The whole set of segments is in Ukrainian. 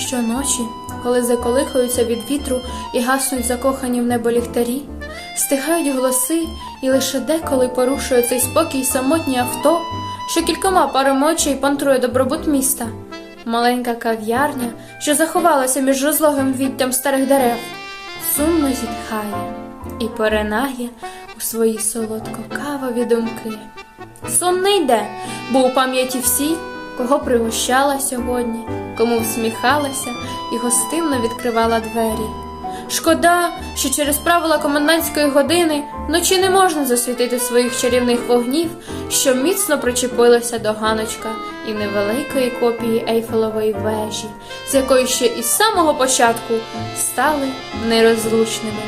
Щоночі, коли заколихуються від вітру і гаснуть закохані в небо ліхтарі, стигають голоси, і лише деколи порушує цей спокій самотнє авто, що кількома парами очей пантрує добробут міста. Маленька кав'ярня, що заховалася між розлогим відтям старих дерев, сумно зітхає і поринає у свої солодко-кавові думки. Сон не йде, бо у пам'яті всі, кого пригощала сьогодні, кому всміхалася і гостинно відкривала двері. Шкода, що через правила комендантської години вночі не можна засвітити своїх чарівних вогнів, що міцно причепилися до ганочка і невеликої копії Ейфелевої вежі, з якої ще із самого початку стали нерозлучними.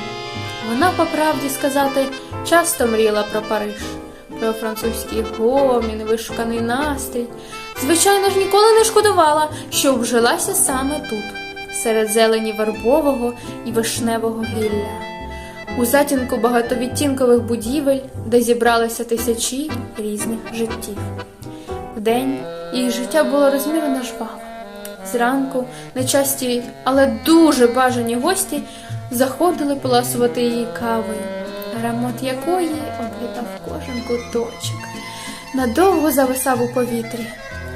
Вона, по правді сказати, часто мріяла про Париж, про французький гомін, вишуканий настрій. Звичайно ж, ніколи не шкодувала, що вжилася саме тут, серед зелені вербового і вишневого гілля. У затінку багатовідтінкових будівель, де зібралися тисячі різних життів. Вдень її життя було розмірено жваво. Зранку нечасті, але дуже бажані гості заходили поласувати її кавою, аромат якої облітав кожен куточок. Надовго зависав у повітрі.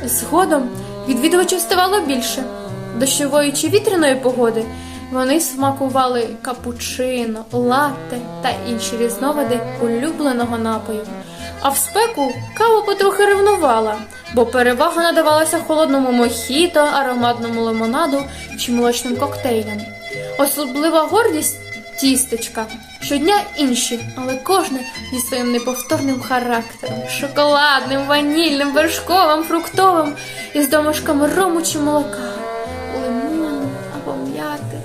Згодом відвідувачів ставало більше. Дощової чи вітряної погоди вони смакували капучино, латте та інші різновиди улюбленого напою. А в спеку кава потрохи ревнувала, бо перевага надавалася холодному мохіто, ароматному лимонаду чи молочним коктейлям. Особлива гордість тістечка. Щодня інші, але кожне зі своїм неповторним характером. Шоколадним, ванільним, вершковим, фруктовим. Із домашками рому чи молока, лимону або м'яти.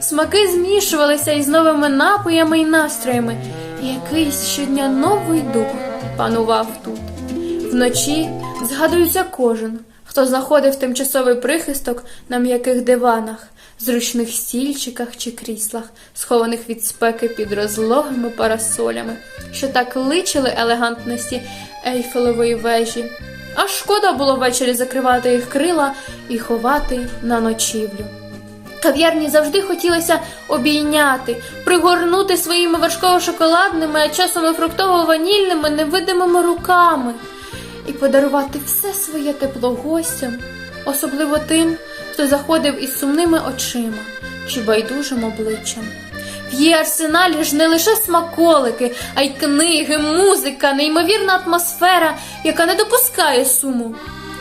Смаки змішувалися із новими напоями і настроями, і якийсь щодня новий дух панував тут. Вночі згадується кожен, хто знаходив тимчасовий прихисток на м'яких диванах, зручних стільчиках чи кріслах, схованих від спеки під розлогими парасолями, що так личили елегантності Ейфелевої вежі. Аж шкода було ввечері закривати їх крила і ховати на ночівлю. Кав'ярні завжди хотілося обійняти, пригорнути своїми вершково-шоколадними, а часом і фруктово-ванільними невидимими руками і подарувати все своє тепло гостям, особливо тим, хто заходив із сумними очима чи байдужим обличчям. В її арсеналі ж не лише смаколики, а й книги, музика, неймовірна атмосфера, яка не допускає суму,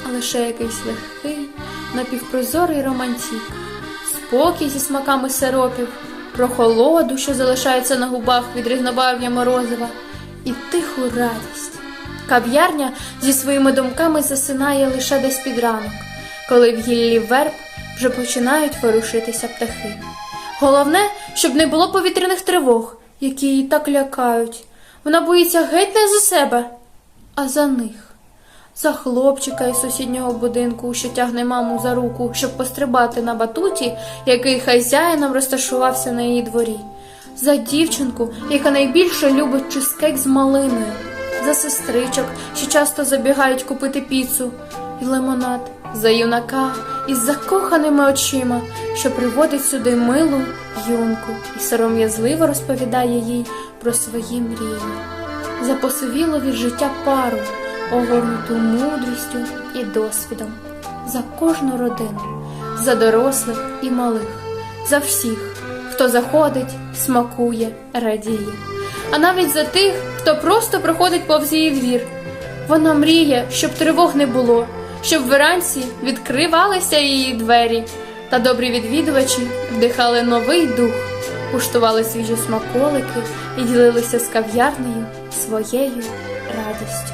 а лише якийсь легкий, напівпрозорий романтик спокій зі смаками сиропів, прохолоду, що залишається на губах від різнобарв'я морозива, і тиху радість. Кав'ярня зі своїми думками засинає лише десь під ранок, коли в гіллі верб вже починають ворушитися птахи. Головне, щоб не було повітряних тривог, які її так лякають. Вона боїться геть не за себе, а за них за хлопчика із сусіднього будинку, що тягне маму за руку, щоб пострибати на батуті, який хазяїном розташувався на її дворі, за дівчинку, яка найбільше любить чизкейк з малиною, за сестричок, що часто забігають купити піцу і лимонад, за юнака із закоханими очима, що приводить сюди милу юнку і сором'язливо розповідає їй про свої мрії, за посивілу від життя пару огорнуту мудрістю і досвідом, за кожну родину, за дорослих і малих, за всіх, хто заходить, смакує, радіє, а навіть за тих, хто просто проходить повз її двір. Вона мріє, щоб тривог не було, щоб вранці відкривалися її двері, та добрі відвідувачі вдихали новий дух, куштували свіжі смаколики і ділилися з кав'ярнею своєю радістю.